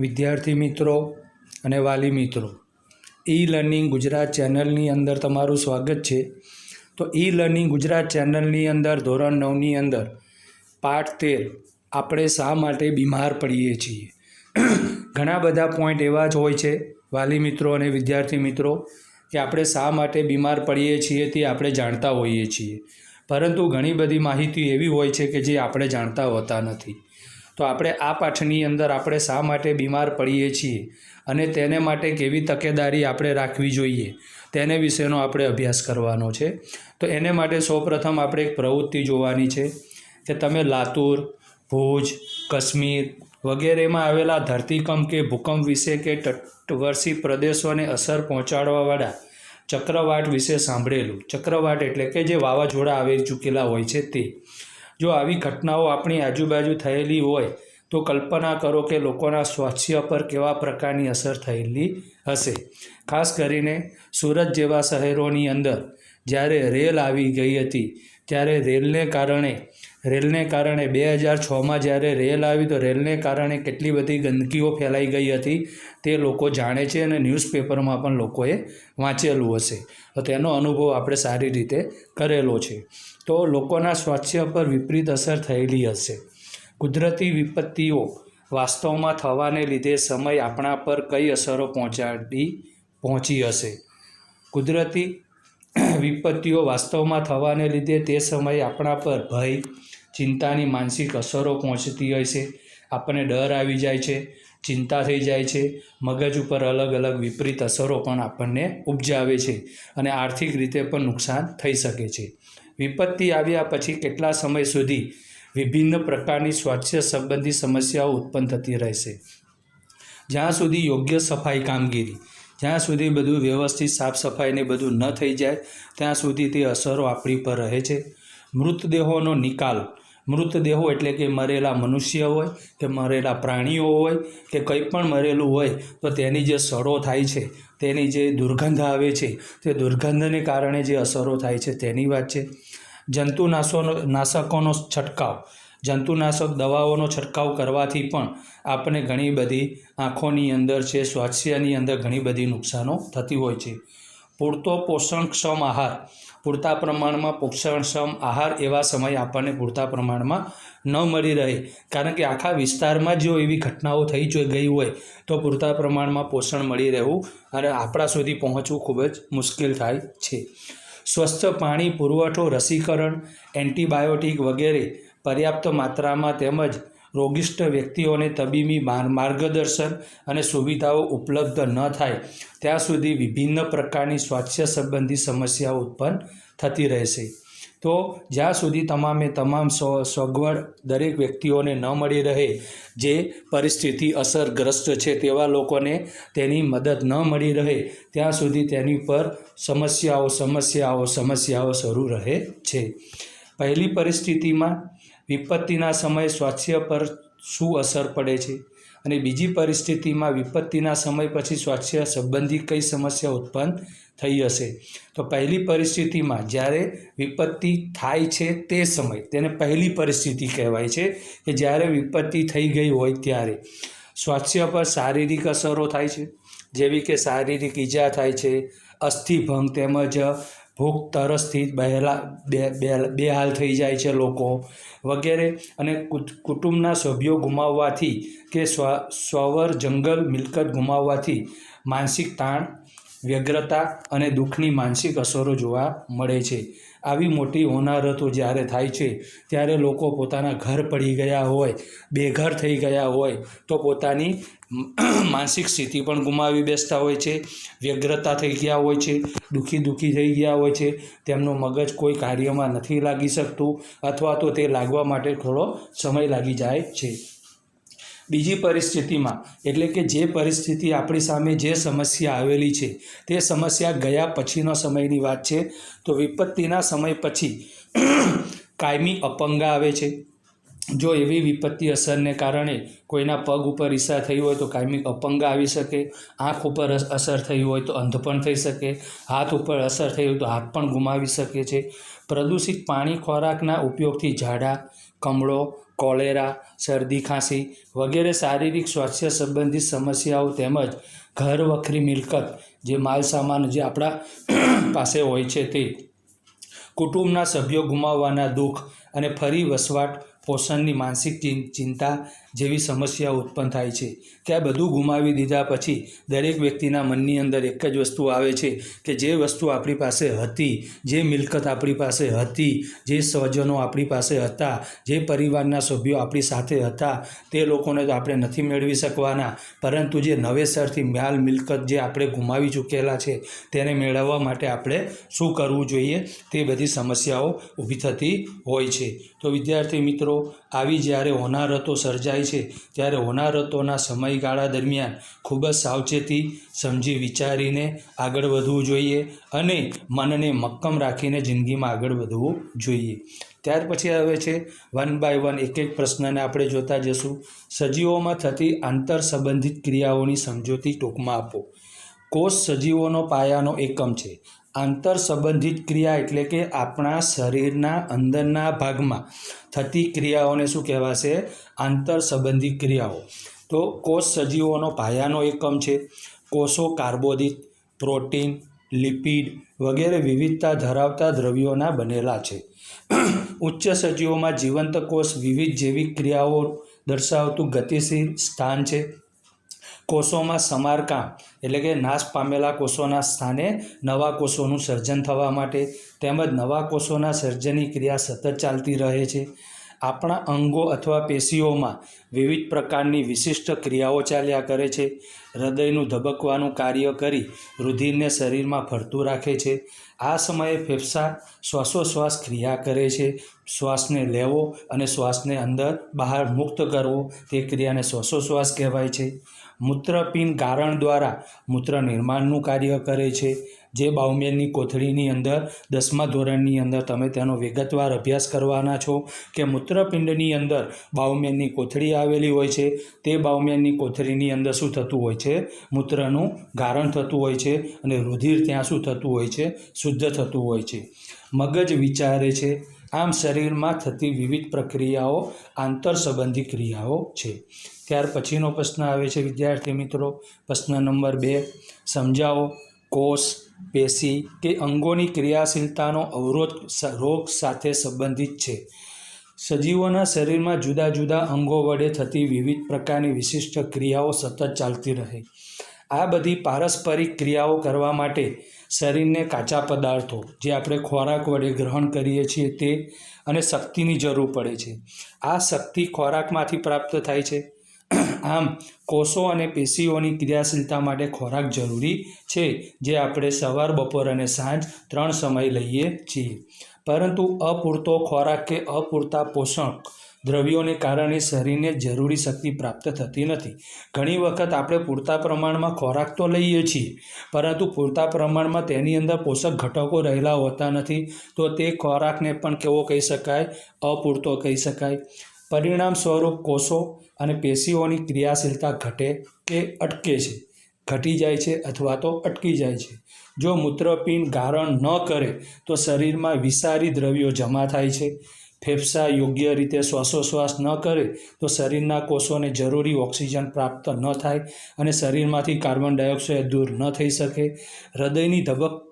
વિદ્યાર્થી મિત્રો અને વાલી મિત્રો ઈ લર્નિંગ ગુજરાત ચેનલની અંદર તમારું સ્વાગત છે. તો ઈ લર્નિંગ ગુજરાત ચેનલની અંદર, ધોરણ નવની અંદર, પાઠ તેર, આપણે શા માટે બીમાર પડીએ છીએ? ઘણા બધા પોઈન્ટ એવા જ હોય છે, વાલી મિત્રો અને વિદ્યાર્થી મિત્રો, કે આપણે શા માટે બીમાર પડીએ છીએ તે આપણે જાણતા હોઈએ છીએ. પરંતુ ઘણી બધી માહિતી એવી હોય છે કે જે આપણે જાણતા હોતા નથી. તો આપણે આ પાઠની અંદર આપણે શા માટે બીમાર પડીએ છીએ અને તેને માટે કેવી તકેદારી આપણે રાખવી જોઈએ તેને વિશેનો આપણે અભ્યાસ કરવાનો છે. તો એને માટે સૌપ્રથમ આપણે એક પ્રવૃત્તિ જોવાની છે કે તમે લાતુર, ભુજ, કાશ્મીર વગેરેમાં આવેલા ધરતીકંપ કે ભૂકંપ વિશે કે તટવર્ષી પ્રદેશોને અસર પહોંચાડવાવાળા ચક્રવાટ વિશે સાંભળેલું. ચક્રવાટ એટલે કે જે વાવાઝોડા આવી ચૂકેલા હોય છે તે. જો આવી ઘટનાઓ આપણી આજુબાજુ થયેલી હોય, તો કલ્પના કરો કે લોકોના સ્વાસ્થ્ય પર કેવા પ્રકારની અસર થયેલી હશે. ખાસ કરીને સુરત જેવા શહેરોની અંદર, જ્યારે રેલ આવી ગઈ હતી, ત્યારે રેલને કારણે રેલને કારણે બે હજાર છમાં જ્યારે રેલ આવી તો રેલને કારણે કેટલી બધી ગંદકીઓ ફેલાઈ ગઈ હતી તે લોકો જાણે છે અને ન્યૂઝપેપરમાં પણ લોકોએ વાંચેલું હશે. તો તેનો અનુભવ આપણે સારી રીતે કરેલો છે. તો લોકોના સ્વાસ્થ્ય પર વિપરીત અસર થયેલી હશે. કુદરતી વિપત્તિઓ વાસ્તવમાં થવાને લીધે સમય આપણા પર કઈ અસરો પહોંચાડી પહોંચી હશે? કુદરતી વિપત્તિઓ વાસ્તવમાં થવાને લીધે તે સમયે આપણા પર ભય ચિંતાની માનસિક અસરો પહોંચતી હોય છે. આપણને ડર આવી જાય છે, ચિંતા થઈ જાય છે, મગજ ઉપર અલગ અલગ વિપરીત અસરો પણ આપણને ઉપજાવે છે અને આર્થિક રીતે પણ નુકસાન થઈ શકે છે. વિપત્તિ આવ્યા પછી કેટલા સમય સુધી વિભિન્ન પ્રકારની સ્વાસ્થ્ય સંબંધી સમસ્યાઓ ઉત્પન્ન થતી રહેશે? જ્યાં સુધી યોગ્ય સફાઈ કામગીરી, જ્યાં સુધી બધું વ્યવસ્થિત સાફ સફાઈને બધું ન થઈ જાય, ત્યાં સુધી તે અસરો આપણી પર રહે છે. મૃતદેહોનો નિકાલ મૃતદેહો એટલે કે મરેલા મનુષ્ય હોય, કે મરેલા પ્રાણીઓ હોય, કે કંઈ પણ મરેલું હોય, તો તેની જે સડો થાય છે, તેની જે દુર્ગંધ આવે છે, તે દુર્ગંધને કારણે જે અસરો થાય છે તેની વાત છે. જંતુનાશોનો નાશકોનો છંટકાવ. જંતુનાશક દવાઓનો છંટકાવ કરવાથી પણ આપણને ઘણી બધી આંખોની અંદર છે, સ્વાસ્થ્યની અંદર ઘણી બધી નુકસાનો થતી હોય છે. પૂરતો પોષણક્ષમ આહાર. પૂરતા પ્રમાણમાં પોષણક્ષમ આહાર એવા સમય આપણને પૂરતા પ્રમાણમાં ન મળી રહે. કારણ કે આખા વિસ્તારમાં જો એવી ઘટનાઓ થઈ જો ગઈ હોય, તો પૂરતા પ્રમાણમાં પોષણ મળી રહેવું અને આપણા સુધી પહોંચવું ખૂબ જ મુશ્કેલ થાય છે. સ્વચ્છ પાણી, પુરવઠો, રસીકરણ, એન્ટીબાયોટિક વગેરે પર્યાપ્ત માત્રામાં તેમજ રોગિષ્ટ વ્યક્તિઓને તબીબી માર- માર્ગદર્શન અને સુવિધાઓ ઉપલબ્ધ ન થાય, ત્યાં સુધી વિભિન્ન પ્રકારની સ્વાસ્થ્ય સંબંધી સમસ્યાઓ ઉત્પન્ન થતી રહેશે. તો જ્યાં સુધી તમામે તમામ સગવડ દરેક વ્યક્તિઓને ન મળી રહે, જે પરિસ્થિતિ અસરગ્રસ્ત છે તેવા લોકોને તેની મદદ ન મળી રહે, ત્યાં સુધી તેની પર સમસ્યાઓ સમસ્યાઓ સમસ્યાઓ શરૂ રહે છે. પહેલી પરિસ્થિતિમાં વિપત્તિના સમયે સ્વાસ્થ્ય પર શું અસર પડે છે? અને બીજી પરિસ્થિતિમાં વિપત્તિના સમય પછી સ્વાસ્થ્ય સંબંધી કઈ સમસ્યા ઉત્પન્ન થઈ હશે? તો પહેલી પરિસ્થિતિમાં જ્યારે વિપત્તિ થાય છે તે સમય, તેને પહેલી પરિસ્થિતિ કહેવાય છે કે જ્યારે વિપત્તિ થઈ ગઈ હોય ત્યારે સ્વાસ્થ્ય પર શારીરિક અસરો થાય છે. જેવી કે શારીરિક ઈજા થાય છે, અસ્થિભંગ તેમજ ભૂખ તરસથી બહેલા બેહાલ થઈ જાય છે લોકો વગેરે. અને કુટ- કુટુંબના સભ્યો ગુમાવવાથી કે સ્વ સ્વવર જંગલ મિલકત ગુમાવવાથી માનસિક તાણ, વ્યગ્રતા અને દુઃખની માનસિક અસરો જોવા મળે છે. આવી મોટી હોનારતો જ્યારે થાય છે, ત્યારે લોકો પોતાના ઘર પડી ગયા હોય, બેઘર થઈ ગયા હોય, તો પોતાની માનસિક સ્થિતિ પણ ગુમાવી બેસતા હોય છે, વ્યગ્રતા થઈ ગયા હોય છે, દુઃખી દુઃખી થઈ ગયા હોય છે, તેમનું મગજ કોઈ કાર્યમાં નથી લાગી શકતું અથવા તો તે લાગવા માટે થોડો સમય લાગી જાય છે. બીજી પરિસ્થિતિમાં, એટલે કે જે પરિસ્થિતિ આપણી સામે જે સમસ્યા આવેલી છે, તે સમસ્યા ગયા પછીનો સમયની વાત છે. તો વિપત્તિના સમય પછી કાયમી અપંગા આવે છે. જો એવી વિપત્તિ અસરને કારણે કોઈના પગ ઉપર ઈજા થઈ હોય તો કાયમી અપંગ આવી શકે, આંખ ઉપર અસર થઈ હોય તો અંધ પણ થઈ શકે, હાથ ઉપર અસર થઈ હોય તો હાથ પણ ગુમાવી શકે છે. પ્રદૂષિત પાણી ખોરાકના ઉપયોગથી ઝાડા, કમળો, કોલેરા, શરદી, ખાંસી વગેરે શારીરિક સ્વાસ્થ્ય સંબંધિત સમસ્યાઓ તેમજ ઘર વખરી મિલકત જે માલ સામાન જે આપણા પાસે હોય છે તે કુટુંબના સભ્યો ગુમાવવાના દુઃખ અને ફરી વસવાટ પોષણની માનસિક ચિંતા જેવી સમસ્યાઓ ઉત્પન્ન થાય છે. આ બધું ગુમાવી દીધા પછી દરેક વ્યક્તિના મનની અંદર એક જ વસ્તુ આવે છે કે જે વસ્તુ આપણી પાસે હતી, જે મિલકત આપણી પાસે હતી, જે સ્વજનો આપણી પાસે હતા, જે પરિવારના સભ્યો આપણી સાથે હતા, તે લોકોને તો આપણે નથી મેળવી શકવાના. પરંતુ જે નવેસરથી માલ મિલકત જે આપણે ગુમાવી ચૂકેલા છે, તેને મેળવવા માટે આપણે શું કરવું જોઈએ? તે બધી સમસ્યાઓ ઊભી થતી હોય છે. તો વિદ્યાર્થી મિત્રો, આવી જ્યારે હોનારતો સર્જાય છે, ત્યારે હોનારતોના સમયગાળા દરમિયાન ખૂબ જ સાવચેતી સમજી વિચારીને આગળ વધવું જોઈએ અને મનને મક્કમ રાખીને જિંદગીમાં આગળ વધવું જોઈએ. ત્યાર પછી આવે છે, વન બાય વન એક એક પ્રશ્નને આપણે જોતા જશું સજીવોમાં થતી આંતર સંબંધિત ક્રિયાઓની સમજૂતી ટૂંકમાં આપો. કોષ સજીવોનો પાયાનો એકમ છે. આંતર સંબંધિત ક્રિયા એટલે કે આપણા શરીરના અંદરના ભાગમાં થતી ક્રિયાઓને શું કહેવાશે? આંતર સંબંધિત ક્રિયાઓ. તો કોષ સજીવોનો પાયાનો એકમ છે. કોષો કાર્બોદિત, પ્રોટીન, લિપિડ વગેરે વિવિધતા ધરાવતા દ્રવ્યોના બનેલા છે. ઉચ્ચ સજીવોમાં જીવંત કોષ વિવિધ જૈવિક ક્રિયાઓ દર્શાવતું ગતિશીલ સ્થાન છે. કોષોમાં સમારકામ, એટલે કે નાશ પામેલા કોષોના સ્થાને નવા કોષોનું સર્જન થવા માટે, તેમજ નવા કોષોના સર્જનની ક્રિયા સતત ચાલતી રહે છે. આપણા અંગો અથવા પેશીઓમાં વિવિધ પ્રકારની વિશિષ્ટ ક્રિયાઓ ચાલ્યા કરે છે. હૃદયનું ધબકવાનું કાર્ય કરી રુધિરને શરીરમાં ફરતું રાખે છે. આ સમયે ફેફસા, શ્વાસોશ્વાસ ક્રિયા કરે છે. શ્વાસને લેવો અને શ્વાસને અંદર બહાર મુક્ત કરવો તે ક્રિયાને શ્વાસોશ્વાસ કહેવાય છે. મૂત્રપિંડ ગારણ દ્વારા મૂત્ર નિર્માણનું કાર્ય કરે છે. જે બાઉમેનની કોથળીની અંદર, દસમા ધોરણની અંદર તમે તેનો વિગતવાર અભ્યાસ કરવાના છો કે મૂત્રપિંડની અંદર બાઉમેનની કોથળી આવેલી હોય છે. તે બાઉમેનની કોથળીની અંદર શું થતું હોય છે? મૂત્રનું ગારણ થતું હોય છે અને રુધિર ત્યાં શું થતું હોય છે? શુદ્ધ થતું હોય છે. મગજ વિચારે છે. આમ શરીરમાં થતી વિવિધ પ્રક્રિયાઓ આંતર સંબંધી ક્રિયાઓ છે. ત્યાર પછીનો પ્રશ્ન આવે છે, વિદ્યાર્થી મિત્રો. પ્રશ્ન નંબર બે, સમજાવો. કોષ, પેશી કે અંગોની ક્રિયાશીલતાનો અવરોધ રોગ સાથે સંબંધિત છે. સજીવોના શરીરમાં જુદા જુદા અંગો વડે થતી વિવિધ પ્રકારની વિશિષ્ટ ક્રિયાઓ સતત ચાલતી રહે. આ બધી પારસ્પરિક ક્રિયાઓ કરવા માટે શરીરને કાચા પદાર્થો, જે આપણે ખોરાક વડે ગ્રહણ કરીએ છીએ તે અને શક્તિની જરૂર પડે છે. આ શક્તિ ખોરાકમાંથી પ્રાપ્ત થાય છે. આમ, કોષો અને પેશીઓની ક્રિયાશીલતા માટે ખોરાક જરૂરી છે, જે આપણે સવાર, બપોર અને સાંજ ત્રણ સમય લઈએ છીએ. પરંતુ અપૂરતો ખોરાક કે અપૂરતા પોષક દ્રવ્યોને કારણે શરીરને જરૂરી શક્તિ પ્રાપ્ત થતી નથી. ઘણી વખત આપણે પૂરતા પ્રમાણમાં ખોરાક તો લઈએ છીએ, પરંતુ પૂરતા પ્રમાણમાં તેની અંદર પોષક ઘટકો રહેલા હોતા નથી. તો તે ખોરાકને પણ કેવો કહી શકાય? અપૂરતો કહી શકાય. પરિણામ સ્વરૂપ કોષો અને પેશીઓની ક્રિયાશીલતા ઘટે કે અટકે છે? ઘટી જાય છે અથવા તો અટકી જાય છે. જો મૂત્રપિંડ ગારણ ન કરે, તો શરીરમાં વિષારી દ્રવ્યો જમા થાય છે. ફેફસા યોગ્ય રીતે શ્વાસોશ્વાસ ન કરે તો શરીરના કોષોને જરૂરી ઓક્સિજન પ્રાપ્ત ન થાય અને શરીરમાંથી કાર્બન ડાયોક્સાઇડ દૂર ન થઈ શકે. હૃદયની ધબક,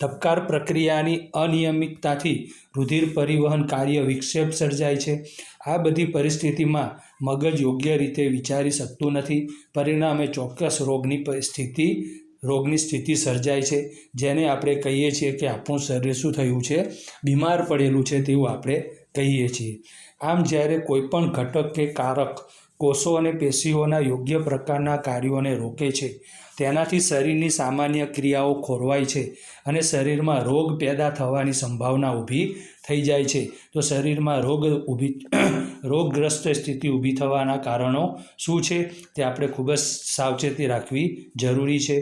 ધબકાર પ્રક્રિયાની અનિયમિતતાથી રુધિર પરિવહન કાર્ય વિક્ષેપ સર્જાય છે. આ બધી પરિસ્થિતિમાં મગજ યોગ્ય રીતે વિચારી શકતું નથી. પરિણામે ચોક્કસ રોગની પરિસ્થિતિ રોગની સ્થિતિ સર્જાય છે, જેને આપણે કહીએ છીએ કે આપણું શરીર શું થયું છે, બીમાર પડેલું છે તેવું આપણે કહીએ છીએ. આમ જ્યારે કોઈપણ ઘટક કે કારક કોષો અને પેશીઓના યોગ્ય પ્રકારના કાર્યોને રોકે છે. તેનાથી શરીરની સામાન્ય ક્રિયાઓ ખોરવાય છે અને શરીરમાં રોગ પેદા થવાની સંભાવના ઊભી થઈ જાય છે. તો શરીરમાં રોગ ઊભી રોગગ્રસ્ત સ્થિતિ ઊભી થવાના કારણો શું છે? તે આપણે ખૂબ જ સાવચેતી રાખવી જરૂરી છે.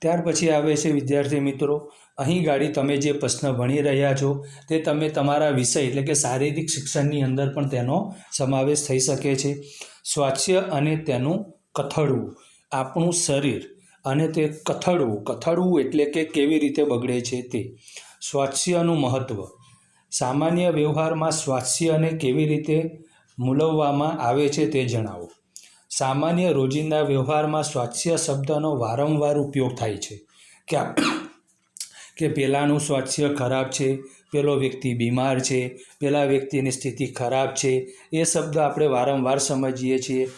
ત્યાર પછી આવે છે વિદ્યાર્થી મિત્રો અહીં ગાડી તમે જે પ્રશ્ન ભણી રહ્યા છો, તે તમે તમારા વિષય એટલે કે શારીરિક શિક્ષણની અંદર પણ તેનો સમાવેશ થઈ શકે છે. સ્વાસ્થ્ય અને તેનું કથળવું. આપણું શરીર અને તે કથળવું કથળવું એટલે કે કેવી રીતે બગડે છે તે. સ્વાસ્થ્યનું મહત્ત્વ સામાન્ય વ્યવહારમાં સ્વાસ્થ્યને કેવી રીતે મૂલવવામાં આવે છે તે જણાવો. સામાન્ય રોજિંદા વ્યવહારમાં સ્વાસ્થ્ય શબ્દનો વારંવાર ઉપયોગ થાય છે. કે આપ- કે પેલાનું સ્વાસ્થ્ય ખરાબ છે, પેલો વ્યક્તિ બીમાર છે, પેલા વ્યક્તિની સ્થિતિ ખરાબ છે, એ શબ્દ આપણે વારંવાર સમજીએ છીએ.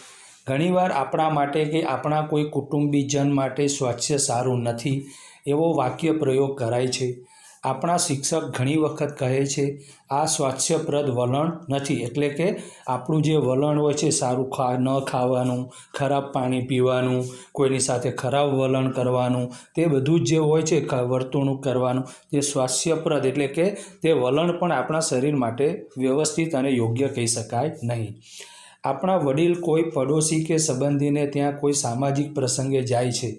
ઘણીવાર આપણા માટે કે આપણા કોઈ કુટુંબીજન માટે સ્વાસ્થ્ય સારું નથી, એવો વાક્ય પ્રયોગ કરાય છે. આપણા શિક્ષક ઘણી વખત કહે છે, આ સ્વાસ્થ્યપ્રદ વલણ નથી. એટલે કે આપણું જે વલણ હોય છે, સારું ખા, ન ખાવાનું, ખરાબ પાણી પીવાનું, કોઈની સાથે ખરાબ વલણ કરવાનું, તે બધું જ હોય છે વર્તણૂક કરવાનું, તે સ્વાસ્થ્યપ્રદ. એટલે કે તે વલણ પણ આપણા શરીર માટે વ્યવસ્થિત અને યોગ્ય કહી શકાય નહીં. આપણા વડીલ કોઈ પડોશી કે સંબંધીને ત્યાં કોઈ સામાજિક પ્રસંગે જાય છે,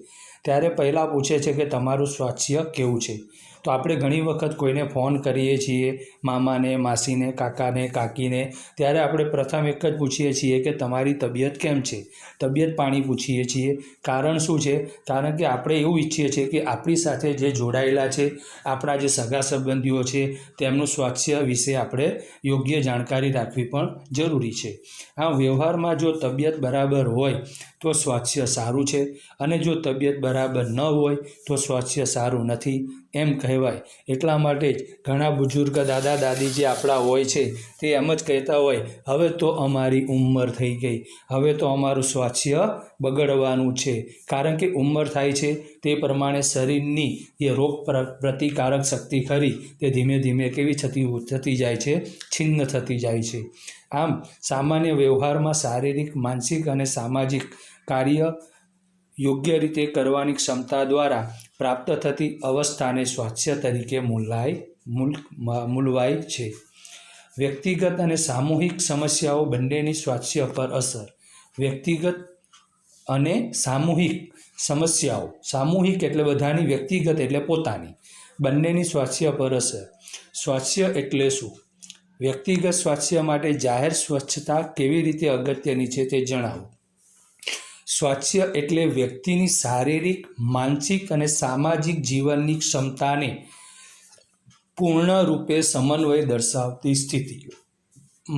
ત્યારે પહેલાં પૂછે છે કે તમારું સ્વાસ્થ્ય કેવું છે? તો આપણે ઘણી વખત કોઈને ફોન કરીએ છીએ, મામાને, માસીને, કાકાને, કાકીને, ત્યારે આપણે પ્રથમ એક જ પૂછીએ છીએ કે તમારી તબિયત કેમ છે? તબિયત પાણી પૂછીએ છીએ. કારણ શું છે? કારણ કે આપણે એવું ઈચ્છીએ છીએ કે આપણી સાથે જે જોડાયેલા છે, આપણા જે સગા સંબંધીઓ છે, તેમનું સ્વાસ્થ્ય વિશે આપણે યોગ્ય જાણકારી રાખવી પણ જરૂરી છે. આ વ્યવહારમાં જો તબિયત બરાબર હોય, તો સ્વાસ્થ્ય સારું છે. અને જો તબિયત બરાબર ન હોય, તો સ્વાસ્થ્ય સારું નથી. એમ કહેવાય. એટલા માટે જ ઘણા બુઝુર્ગ દાદા દાદી જે આપણા હોય છે, તે એમ જ કહેતા હોય, હવે તો અમારી ઉંમર થઈ ગઈ. હવે તો અમારું સ્વાસ્થ્ય બગડવાનું છે. કારણ કે ઉંમર થાય છે, તે પ્રમાણે શરીરની એ રોગ પ્ર- પ્રતિકારક શક્તિ ખરી, તે ધીમે ધીમે કેવી થતી થતી જાય છે, છિન્ન થતી જાય છે. આમ, સામાન્ય વ્યવહારમાં શારીરિક, માનસિક અને સામાજિક કાર્ય યોગ્ય રીતે કરવાની ક્ષમતા દ્વારા પ્રાપ્ત થતી અવસ્થાને સ્વાસ્થ્ય તરીકે મૂલાય, મૂલ મૂલવાય છે. વ્યક્તિગત અને સામૂહિક સમસ્યાઓ બંનેની સ્વાસ્થ્ય પર અસર. વ્યક્તિગત અને સામૂહિક સમસ્યાઓ. સામૂહિક એટલે બધાની, વ્યક્તિગત એટલે પોતાની. બંનેની સ્વાસ્થ્ય પર અસર. સ્વાસ્થ્ય એટલે શું? વ્યક્તિગત સ્વાસ્થ્ય માટે જાહેર સ્વચ્છતા કેવી રીતે અગત્યની છે તે જણાવો. સ્વાસ્થ્ય એટલે વ્યક્તિની શારીરિક, માનસિક અને સામાજિક જીવનની ક્ષમતાને પૂર્ણ રૂપે સમન્વય દર્શાવતી સ્થિતિ.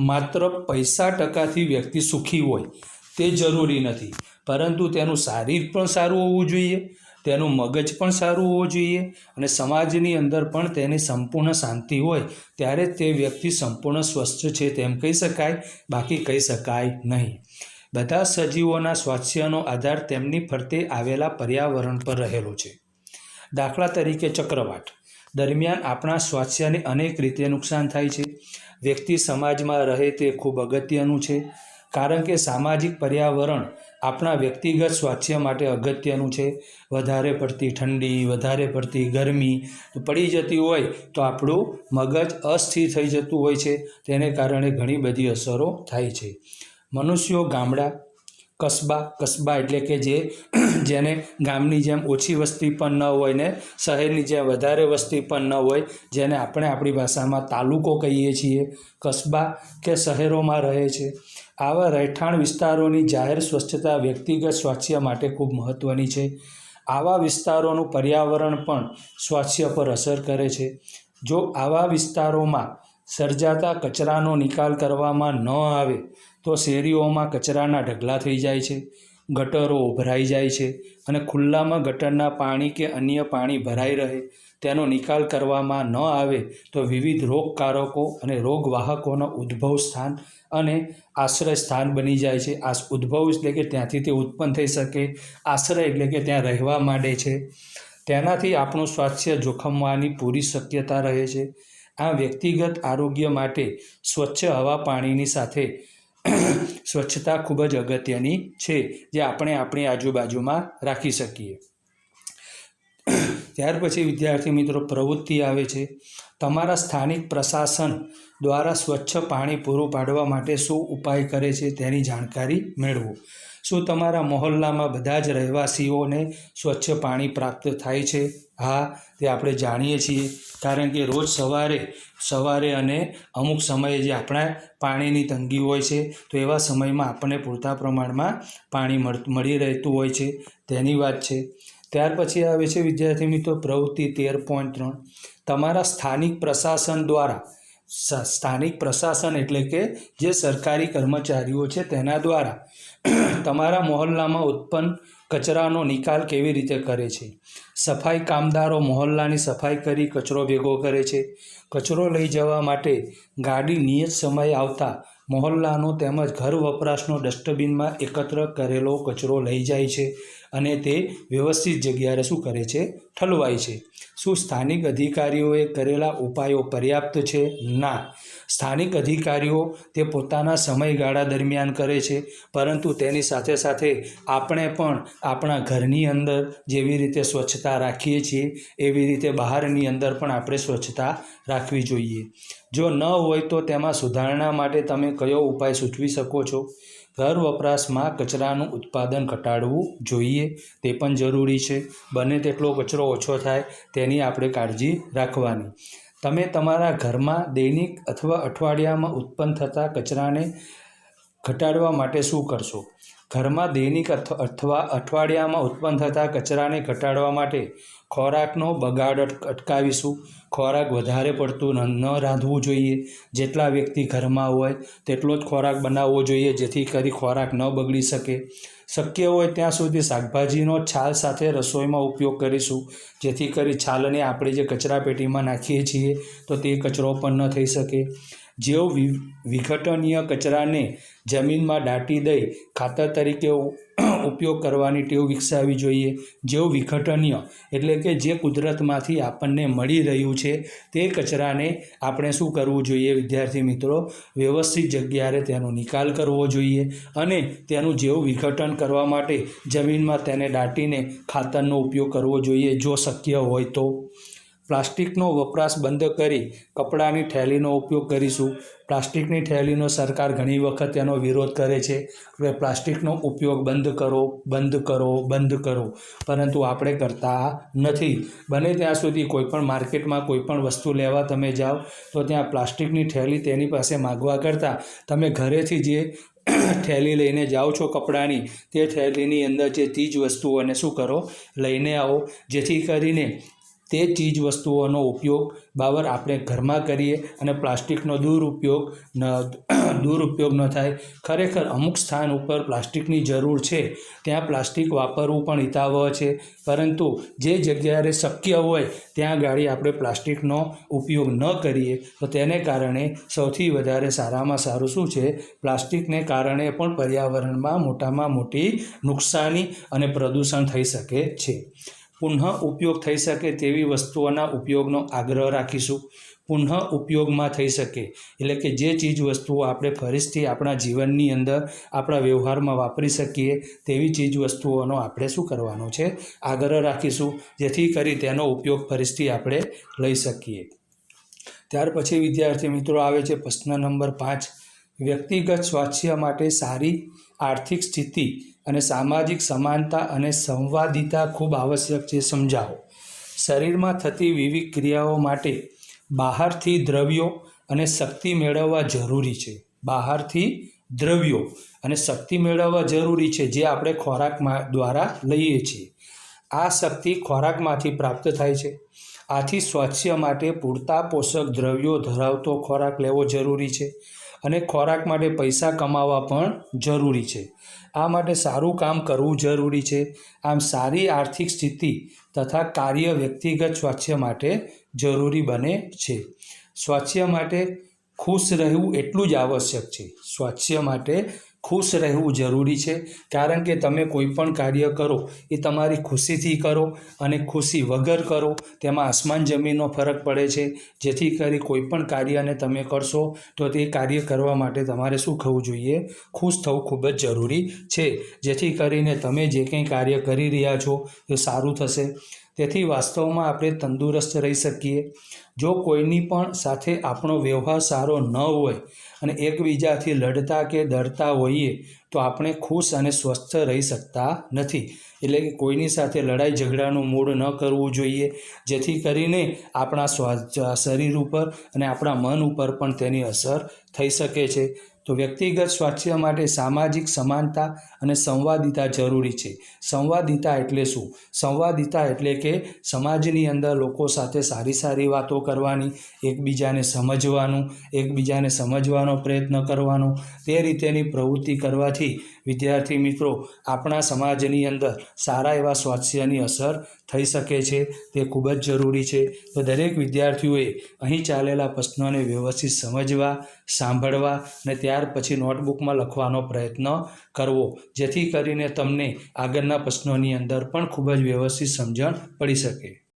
માત્ર પૈસા ટકાથી વ્યક્તિ સુખી હોય તે જરૂરી નથી, પરંતુ તેનું શારીર પણ સારું હોવું જોઈએ, તેનું મગજ પણ સારું હોવું જોઈએ અને સમાજની અંદર પણ તેની સંપૂર્ણ શાંતિ હોય ત્યારે તે વ્યક્તિ સંપૂર્ણ સ્વસ્થ છે તેમ કહી શકાય, બાકી કહી શકાય નહીં. બધા સજીવોના સ્વાસ્થ્યનો આધાર તેમની ફરતે આવેલા પર્યાવરણ પર રહેલો છે. દાખલા તરીકે ચક્રવાટ દરમિયાન આપણા સ્વાસ્થ્યને અનેક રીતે નુકસાન થાય છે. વ્યક્તિ સમાજમાં રહે તે ખૂબ અગત્યનું છે, કારણ કે સામાજિક પર્યાવરણ આપણા વ્યક્તિગત સ્વાસ્થ્ય માટે અગત્યનું છે. વધારે પડતી ઠંડી, વધારે પડતી ગરમી પડી જતી હોય તો આપણું મગજ અસ્થિર થઈ જતું હોય છે. તેને કારણે ઘણી બધી અસરો થાય છે. મનુષ્યો ગામડા, કસ્બા કસ્બા એટલે કે જે, જેને ગામની જેમ ઓછી વસ્તી પણ ન હોય ને શહેરની જેમ વધારે વસ્તી પણ ન હોય, જેને આપણે આપણી ભાષામાં તાલુકો કહીએ છીએ, કસ્બા કે શહેરોમાં રહે છે. આવા રહેઠાણ વિસ્તારોની જાહેર સ્વચ્છતા વ્યક્તિગત સ્વાસ્થ્ય માટે ખૂબ મહત્ત્વની છે. આવા વિસ્તારોનું પર્યાવરણ પણ સ્વાસ્થ્ય પર અસર કરે છે. જો આવા વિસ્તારોમાં સર્જાતા કચરાનો નિકાલ કરવામાં ન આવે તો શેરીઓમાં કચરાના ઢગલા થઈ જાય છે, ગટરો ઉભરાઈ જાય છે અને ખુલ્લામાં ગટરના પાણી કે અન્ય પાણી ભરાઈ રહે. તેનો નિકાલ કરવામાં ન આવે તો વિવિધ રોગકારકો અને રોગવાહકોનો ઉદ્ભવ સ્થાન અને આશ્રય સ્થાન બની જાય છે. આ ઉદ્ભવ એટલે કે ત્યાંથી તે ઉત્પન્ન થઈ શકે. આશ્રય એટલે કે ત્યાં રહેવા માંડે છે. તેનાથી આપણું સ્વાસ્થ્ય જોખમવાની પૂરી શક્યતા રહે છે. આ વ્યક્તિગત આરોગ્ય માટે સ્વચ્છ હવા પાણીની સાથે સ્વચ્છતા ખૂબ જ અગત્યની છે, જે આપણે આપણી આજુબાજુમાં રાખી શકીએ. ત્યાર પછી વિદ્યાર્થી મિત્રો, પ્રવૃત્તિ આવે છે. તમારા સ્થાનિક પ્રશાસન દ્વારા સ્વચ્છ પાણી પૂરું પાડવા માટે શું ઉપાય કરે છે તેની જાણકારી મેળવો. શું તમારા મહોલ્લામાં બધા જ રહેવાસીઓને સ્વચ્છ પાણી પ્રાપ્ત થાય છે? હા, તે આપણે જાણીએ છીએ. કારણ કે રોજ સવારે સવારે અને અમુક સમયે જે આપણા પાણીની તંગી હોય છે, તો એવા સમયમાં આપણને પૂરતા પ્રમાણમાં પાણી મળ રહેતું હોય છે. તેની વાત છે. ત્યાર પછી આવે છે વિદ્યાર્થી મિત્રો, પ્રવૃત્તિ તેર પોઈન્ટ ત્રણ. તમારા સ્થાનિક પ્રશાસન દ્વારા સ્થાનિક પ્રશાસન એટલે કે જે સરકારી કર્મચારીઓ છે, તેના દ્વારા તમારા મહોલ્લામાં ઉત્પન્ન કચરાનો નિકાલ કેવી રીતે કરે છે? સફાઈ કામદારો મહોલ્લાની સફાઈ કરી કચરો ભેગો કરે છે. કચરો લઈ જવા માટે ગાડી નિયત સમયે આવતા મહોલ્લાનો તેમજ ઘર વપરાશનો ડસ્ટબિનમાં એકત્ર કરેલો કચરો લઈ જાય છે અને તે વ્યવસ્થિત જગ્યાએ શું કરે છે? ઠલવાય છે. શું સ્થાનિક અધિકારીઓએ કરેલા ઉપાયો પર્યાપ્ત છે? ના. સ્થાનિક અધિકારીઓ તે પોતાના સમયગાળા દરમિયાન કરે છે, પરંતુ તેની સાથે સાથે આપણે પણ આપણા ઘરની અંદર જેવી રીતે સ્વચ્છતા રાખીએ છીએ, એવી રીતે બહારની અંદર પણ આપણે સ્વચ્છતા રાખવી જોઈએ. જો ન હોય તો તેમાં સુધારણા માટે તમે કયો ઉપાય સૂચવી શકો છો? ઘર વપરાશમાં કચરાનું ઉત્પાદન ઘટાડવું જોઈએ, તે પણ જરૂરી છે. બને તેટલો કચરો ઓછો થાય તેની આપણે કાળજી રાખવાની. તમે તમારા ઘરમાં દૈનિક અથવા અઠવાડિયામાં ઉત્પન્ન થતા કચરાને ઘટાડવા માટે શું કરશો? ઘરમાં દૈનિક અથ- અથવા અઠવાડિયામાં ઉત્પન્ન થતા કચરાને ઘટાડવા માટે ખોરાકનો બગાડ અટ- અટકાવીશું. ખોરાક વધારે પડતું ન રાંધવું જોઈએ. જેટલા વ્યક્તિ ઘરમાં હોય, તેટલો જ ખોરાક બનાવવો જોઈએ જેથી કરી ખોરાક ન બગડી શકે. શક્ય હોય ત્યાં સુધી શાકભાજીનો છાલ સાથે રસોઈમાં ઉપયોગ કરીશું. જેથી કરી છાલને આપણે જે કચરાપેટીમાં નાખીએ છીએ, તો તે કચરો પણ ન થઈ શકે. જેઓ વિઘટનીય કચરાને જમીનમાં દાટી દઈ ખાતર તરીકે ઉપયોગ કરવાની ટેવ વિકસાવવી જોઈએ. જેઓ વિઘટનીય એટલે કે જે કુદરતમાંથી આપણને મળી રહ્યું છે તે કચરાને આપણે શું કરવું જોઈએ? વિદ્યાર્થી મિત્રો, વ્યવસ્થિત જગ્યાએ તેનો નિકાલ કરવો જોઈએ અને તેનું જેવું વિઘટન કરવા માટે જમીનમાં તેને દાટીને ખાતરનો ઉપયોગ કરવો જોઈએ જો શક્ય હોય તો. પ્લાસ્ટિકનો વપરાશ બંધ કરી કપડાની થેલીનો ઉપયોગ કરીશું. પ્લાસ્ટિકની થેલીનો સરકાર ઘણી વખત તેનો વિરોધ કરે છે. કે પ્લાસ્ટિકનો ઉપયોગ બંધ કરો બંધ કરો બંધ કરો. પરંતુ આપણે કરતા નથી. બને ત્યાં સુધી કોઈપણ માર્કેટમાં કોઈપણ વસ્તુ લેવા તમે જાઓ, તો ત્યાં પ્લાસ્ટિકની થેલી તેની પાસે માગવા કરતાં. તમે ઘરેથી જે થેલી લઈને જાઓ છો કપડાની, તે થેલીની અંદર જે ચીજ વસ્તુઓને શું કરો, લઈને આવો. જેથી કરીને તે ચીજ વસ્તુઓનો ઉપયોગ બાબર આપણે ઘરમાં કરીએ અને પ્લાસ્ટિકનો દુરુપયોગ ન દુરુપયોગ ન થાય. ખરેખર અમુક સ્થાન ઉપર પ્લાસ્ટિકની જરૂર છે. ત્યાં પ્લાસ્ટિક વાપરવું પણ હિતાવહ છે. પરંતુ જે જગ્યાએ શક્ય હોય ત્યાં ગાડી આપણે પ્લાસ્ટિકનો ઉપયોગ ન કરીએ. તો તેને કારણે સૌથી વધારે સારામાં સારું શું છે? પ્લાસ્ટિકને કારણે પણ પર્યાવરણમાં મોટામાં મોટી નુકસાની અને પ્રદૂષણ થઈ શકે છે. પુનઃ ઉપયોગ થઈ શકે તેવી વસ્તુઓના ઉપયોગનો આગ્રહ રાખીશું. પુનઃ ઉપયોગમાં થઈ શકે. એટલે કે જે ચીજ વસ્તુઓ આપણે ફરીથી આપણા જીવનની અંદર, આપણા વ્યવહારમાં વાપરી શકીએ, તેવી ચીજ વસ્તુઓનો આપણે શું કરવાનો છે? આગ્રહ રાખીશું. જેથી કરી તેનો ઉપયોગ ફરીથી આપણે લઈ શકીએ. ત્યાર પછી વિદ્યાર્થી મિત્રો આવે છે પ્રશ્ન નંબર પાંચ. વ્યક્તિગત સ્વાસ્થ્ય માટે સારી આર્થિક સ્થિતિ અને સામાજિક સમાનતા અને સંવાદિતા ખૂબ આવશ્યક છે, સમજાવો. શરીરમાં થતી વિવિધ ક્રિયાઓ માટે બહારથી દ્રવ્યો અને શક્તિ મેળવવા જરૂરી છે. બહારથી દ્રવ્યો અને શક્તિ મેળવવા જરૂરી છે, જે આપણે ખોરાકમાં દ્વારા લઈએ છીએ. આ શક્તિ ખોરાકમાંથી પ્રાપ્ત થાય છે. આથી સ્વાસ્થ્ય માટે પૂરતા પોષક દ્રવ્યો ધરાવતો ખોરાક લેવો જરૂરી છે. અને ખોરાક માટે પૈસા કમાવા પણ જરૂરી છે. આ માટે સારું કામ કરવું જરૂરી છે. આમ સારી આર્થિક સ્થિતિ તથા કાર્ય વ્યક્તિગત સ્વાસ્થ્ય માટે જરૂરી બને છે. સ્વાસ્થ્ય માટે ખુશ રહેવું એટલું જ આવશ્યક છે. સ્વાસ્થ્ય માટે ખુશ રહેવું જરૂરી છે. કારણ કે તમે કોઈ પણ કાર્ય કરો, એ તમારી ખુશીથી કરો અને ખુશી વગર કરો, તેમાં આસમાન જમીનનો ફરક પડે છે. જેથી કરી કોઈ પણ કાર્યને તમે કરશો, તો તે કાર્ય કરવા માટે તમારે શું થવું જોઈએ? ખુશ થવું ખૂબ જ જરૂરી છે. જેથી કરીને તમે જે કંઈ કાર્ય કરી રહ્યા છો, એ સારું થશે. તેથી વાસ્તવમાં આપણે તંદુરસ્ત રહી શકીએ. જો કોઈની પણ સાથે આપણો વ્યવહાર સારો ન હોય અને એકબીજાથી લડતા કે ડરતા હોઈએ, તો આપણે ખુશ અને સ્વસ્થ રહી શકતા નથી. એટલે કે કોઈની સાથે લડાઈ ઝઘડાનું મૂળ ન કરવું જોઈએ, જેથી કરીને આપણા શરીર ઉપર અને આપણા મન ઉપર પણ તેની અસર થઈ શકે છે. તો વ્યક્તિગત સ્વાસ્થ્ય માટે સામાજિક સમાનતા અને સંવાદિતા જરૂરી છે. સંવાદિતા એટલે શું? સંવાદિતા એટલે કે સમાજની અંદર લોકો સાથે સારી સારી વાતો કરવાની, એકબીજાને સમજવાનું, એકબીજાને સમજવાનો પ્રયત્ન કરવાનો, તે રીતેની પ્રવૃત્તિ કરવાથી વિદ્યાર્થી મિત્રો, આપણા સમાજની અંદર સારા એવા સ્વાસ્થ્યની અસર થઈ શકે છે. તે ખૂબ જ જરૂરી છે. તો દરેક વિદ્યાર્થીઓએ અહીં ચાલેલા પ્રશ્નોને વ્યવસ્થિત સમજવા, સાંભળવા અને ત્યાર પછી નોટબુકમાં લખવાનો પ્રયત્ન કરવો, જેથી કરીને તમને આગળના પ્રશ્નોની અંદર પણ ખૂબ જ વ્યવસ્થિત સમજણ પડી શકે.